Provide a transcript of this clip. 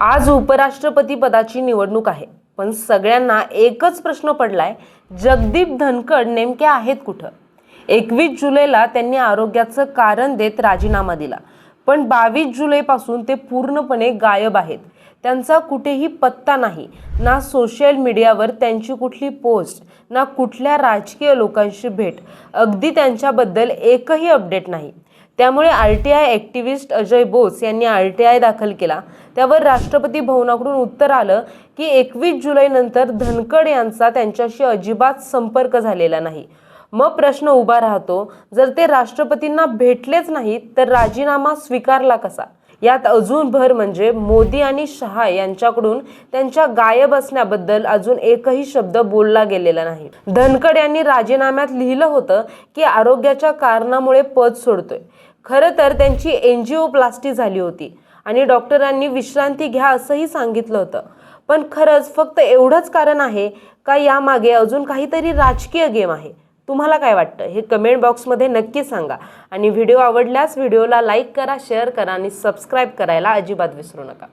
आज उपराष्ट्रपती पदाची निवडणूक आहे. पण सगळ्यांना एकच प्रश्न पडलाय जगदीप धनखड नेमके आहेत कुठं? एकवीस जुलैला त्यांनी आरोग्याचं कारण देत राजीनामा दिला. पण बावीस जुलैपासून ते पूर्णपणे गायब आहेत. त्यांचा कुठेही पत्ता नाही. ना सोशल मीडियावर त्यांची कुठली पोस्ट ना कुठल्या राजकीय लोकांशी भेट. अगदी त्यांच्याबद्दल एकही अपडेट नाही. त्यामुळे R T I activist Ajay Bose यांनी आर टी आय दाखल केला. त्यावर राष्ट्रपती भवनाकडून उत्तर आलं की एकवीस जुलैनंतर धनखड यांचा त्यांच्याशी अजिबात संपर्क झालेला नाही. मग प्रश्न उभा राहतो जर ते राष्ट्रपतींना भेटलेच नाहीत तर राजीनामा स्वीकारला कसा? यात अजून भर म्हणजे मोदी आणि शहा यांच्याकडून त्यांच्या गायब असण्याबद्दल अजून एकही शब्द बोलला गेलेला नाही. धनखड यांनी राजीनाम्यात लिहिलं होतं की आरोग्याच्या कारणामुळे पद सोडतोय. खरं तर त्यांची एनजिओप्लास्टी झाली होती आणि डॉक्टरांनी विश्रांती घ्या असंही सांगितलं होतं. पण खरंच फक्त एवढंच कारण आहे का यामागे अजून काहीतरी राजकीय गेम आहे? तुम्हाला काय वाटतं? हे कमेंट बॉक्समध्ये नक्की सांगा. आणि व्हिडिओ आवडल्यास व्हिडिओला लाईक करा शेअर करा आणि सबस्क्राईब करायला अजिबात विसरू नका.